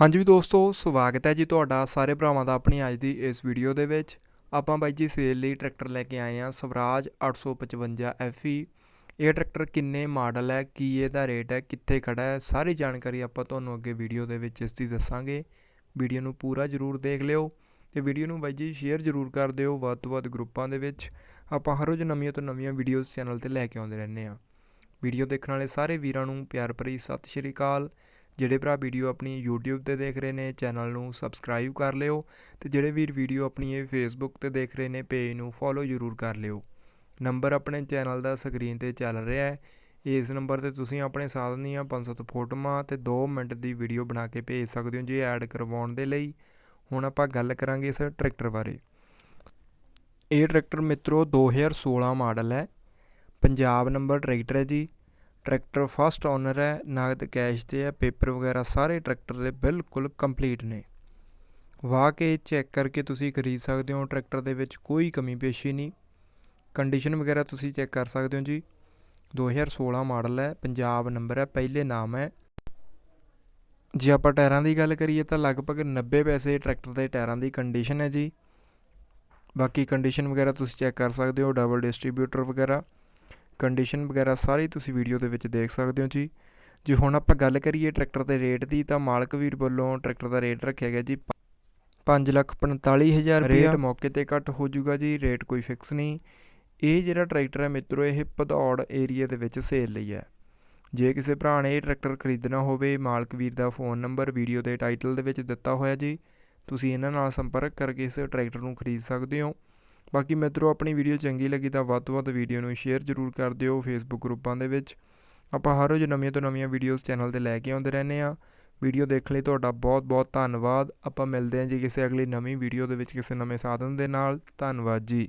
ਹਾਂਜੀ ਵੀ ਦੋਸਤੋ, ਸਵਾਗਤ ਹੈ ਜੀ ਤੁਹਾਡਾ ਸਾਰੇ ਭਰਾਵਾਂ ਦਾ ਆਪਣੀ ਅੱਜ ਦੀ ਇਸ ਵੀਡੀਓ ਦੇ ਵਿੱਚ। ਆਪਾਂ ਬਾਈ ਜੀ ਸੇਲ ਲਈ ਟਰੈਕਟਰ ਲੈ ਕੇ ਆਏ ਹਾਂ, ਸਵਰਾਜ 855 FE ਇਹ ਟਰੈਕਟਰ ਕਿੰਨੇ ਮਾਡਲ ਹੈ, ਕੀ ਇਹਦਾ ਰੇਟ ਹੈ, ਕਿੱਥੇ ਖੜਾ ਹੈ, ਸਾਰੀ ਜਾਣਕਾਰੀ ਆਪਾਂ ਤੁਹਾਨੂੰ ਅੱਗੇ ਵੀਡੀਓ ਦੇ ਵਿੱਚ ਇਸ ਦੀ ਦੱਸਾਂਗੇ। ਵੀਡੀਓ ਨੂੰ ਪੂਰਾ ਜ਼ਰੂਰ ਦੇਖ ਲਿਓ ਤੇ ਵੀਡੀਓ ਨੂੰ ਬਾਈ ਜੀ ਸ਼ੇਅਰ ਜ਼ਰੂਰ ਕਰ ਦਿਓ ਵੱਧ ਤੋਂ ਵੱਧ ਗਰੁੱਪਾਂ ਦੇ ਵਿੱਚ। ਆਪਾਂ ਹਰ ਰੋਜ਼ ਨਵੀਆਂ ਤੋਂ ਨਵੀਆਂ ਵੀਡੀਓਜ਼ ਚੈਨਲ ਤੇ ਲੈ ਕੇ ਆਉਂਦੇ ਰਹਿੰਦੇ ਹਾਂ। ਵੀਡੀਓ ਦੇਖਣ ਵਾਲੇ ਸਾਰੇ ਵੀਰਾਂ ਨੂੰ ਪਿਆਰ ਭਰੀ ਸਤਿ ਸ਼੍ਰੀ ਅਕਾਲ। ਜਿਹੜੇ ਭਰਾ ਵੀਡੀਓ ਆਪਣੀ YouTube ਤੇ ਦੇਖ ਰਹੇ ਨੇ ਚੈਨਲ ਨੂੰ ਸਬਸਕ੍ਰਾਈਬ ਕਰ ਲਿਓ ਤੇ ਜਿਹੜੇ ਵੀਰ ਵੀਡੀਓ ਆਪਣੀ ਇਹ Facebook ਤੇ ਦੇਖ ਰਹੇ ਨੇ ਪੇਜ ਨੂੰ ਫੋਲੋ ਜ਼ਰੂਰ ਕਰ ਲਿਓ। ਨੰਬਰ ਆਪਣੇ ਚੈਨਲ ਦਾ ਸਕਰੀਨ ਤੇ ਚੱਲ ਰਿਹਾ ਹੈ। ਇਸ ਨੰਬਰ ਤੇ ਤੁਸੀਂ ਆਪਣੇ ਸਾਧਨ ਦੀਆਂ 5-7 ਫੋਟੋਆਂ ਤੇ 2 ਮਿੰਟ ਦੀ ਵੀਡੀਓ ਬਣਾ ਕੇ ਭੇਜ ਸਕਦੇ ਹੋ ਜੀ ਐਡ ਕਰਵਾਉਣ ਦੇ ਲਈ। ਹੁਣ ਆਪਾਂ ਗੱਲ ਕਰਾਂਗੇ ਇਸ ਟਰੈਕਟਰ ਬਾਰੇ। ਇਹ ਟਰੈਕਟਰ ਮਿੱਤਰੋ 2016 ਮਾਡਲ ਹੈ। ਪੰਜਾਬ ਨੰਬਰ ਟਰੈਕਟਰ ਹੈ ਜੀ। ਟਰੈਕਟਰ ਫਸਟ ਓਨਰ ਹੈ, ਨਗਦ ਕੈਸ਼ ਤੇ ਹੈ, ਪੇਪਰ ਵਗੈਰਾ ਸਾਰੇ ਟਰੈਕਟਰ ਦੇ ਬਿਲਕੁਲ ਕੰਪਲੀਟ ਨੇ। ਵਾਹ ਕੇ ਚੈੱਕ ਕਰਕੇ ਤੁਸੀਂ ਖਰੀਦ ਸਕਦੇ ਹੋ, ਟਰੈਕਟਰ ਦੇ ਵਿੱਚ ਕੋਈ ਕਮੀ ਪੇਸ਼ੀ ਨਹੀਂ। ਕੰਡੀਸ਼ਨ ਵਗੈਰਾ ਤੁਸੀਂ ਚੈੱਕ ਕਰ ਸਕਦੇ ਹੋ ਜੀ। 2016 ਮਾਡਲ ਹੈ, ਪੰਜਾਬ ਨੰਬਰ ਹੈ, ਪਹਿਲੇ ਨਾਮ ਹੈ। ਜੇ ਆਪਾਂ ਟਾਇਰਾਂ ਦੀ ਗੱਲ ਕਰੀਏ ਤਾਂ ਲਗਭਗ 90 ਪੈਸੇ ਟਰੈਕਟਰ ਦੇ ਟਾਇਰਾਂ ਦੀ ਕੰਡੀਸ਼ਨ ਹੈ ਜੀ। ਬਾਕੀ ਕੰਡੀਸ਼ਨ ਵਗੈਰਾ ਤੁਸੀਂ ਚੈੱਕ ਕਰ ਸਕਦੇ ਹੋ, ਡਬਲ ਡਿਸਟ੍ਰੀਬਿਊਟਰ ਵਗੈਰਾ। ਕੰਡੀਸ਼ਨ ਵਗੈਰਾ ਸਾਰੀ ਤੁਸੀਂ ਵੀਡੀਓ ਦੇ ਵਿੱਚ ਦੇਖ ਸਕਦੇ ਹੋ ਜੀ। ਜੇ ਹੁਣ ਆਪਾਂ ਗੱਲ ਕਰੀਏ ਟਰੈਕਟਰ ਦੇ ਰੇਟ ਦੀ ਤਾਂ ਮਾਲਕ ਵੀਰ ਵੱਲੋਂ ਟਰੈਕਟਰ ਦਾ ਰੇਟ ਰੱਖਿਆ ਗਿਆ ਜੀ। 545000 ਰੇਟ। ਮੌਕੇ ਤੇ ਘੱਟ ਹੋ ਜਾਊਗਾ ਜੀ ਰੇਟ ਕੋਈ ਫਿਕਸ ਨਹੀਂ। ਇਹ ਜਿਹੜਾ ਟਰੈਕਟਰ ਹੈ ਮਿੱਤਰੋ ਇਹ ਭਦੌੜ ਏਰੀਆ ਦੇ ਵਿੱਚ ਸੇਲ ਲਈ ਹੈ। ਜੇ ਕਿਸੇ ਭਰਾ ਨੇ ਇਹ ਟਰੈਕਟਰ ਖਰੀਦਣਾ ਹੋਵੇ ਮਾਲਕ ਵੀਰ ਦਾ ਫੋਨ ਨੰਬਰ ਵੀਡੀਓ ਦੇ ਟਾਈਟਲ ਦੇ ਵਿੱਚ ਦਿੱਤਾ ਹੋਇਆ ਜੀ। ਤੁਸੀਂ ਇਹਨਾਂ ਨਾਲ ਸੰਪਰਕ ਕਰਕੇ ਇਸ ਟਰੈਕਟਰ ਨੂੰ ਖਰੀਦ ਸਕਦੇ ਹੋ। ਬਾਕੀ ਮਿੱਤਰੋ, ਆਪਣੀ ਵੀਡੀਓ ਚੰਗੀ ਲੱਗੀ ਤਾਂ ਵੱਧ ਤੋਂ ਵੱਧ ਵੀਡੀਓ ਨੂੰ ਸ਼ੇਅਰ ਜ਼ਰੂਰ ਕਰ ਦਿਓ ਫੇਸਬੁੱਕ ਗਰੁੱਪਾਂ ਦੇ ਵਿੱਚ। ਆਪਾਂ ਹਰ ਰੋਜ਼ ਨਵੀਆਂ ਤੋਂ ਨਵੀਆਂ ਵੀਡੀਓਜ਼ ਚੈਨਲ ਤੇ ਲੈ ਕੇ ਆਉਂਦੇ ਰਹਿੰਦੇ ਆ ਵੀਡੀਓ ਦੇਖਣ ਲਈ ਤੁਹਾਡਾ ਬਹੁਤ ਬਹੁਤ ਧੰਨਵਾਦ। ਆਪਾਂ ਮਿਲਦੇ ਹਾਂ ਜੀ ਕਿਸੇ ਅਗਲੀ ਨਵੀਂ ਵੀਡੀਓ ਦੇ ਵਿੱਚ ਕਿਸੇ ਨਵੇਂ ਸਾਧਨ ਦੇ ਨਾਲ। ਧੰਨਵਾਦ ਜੀ।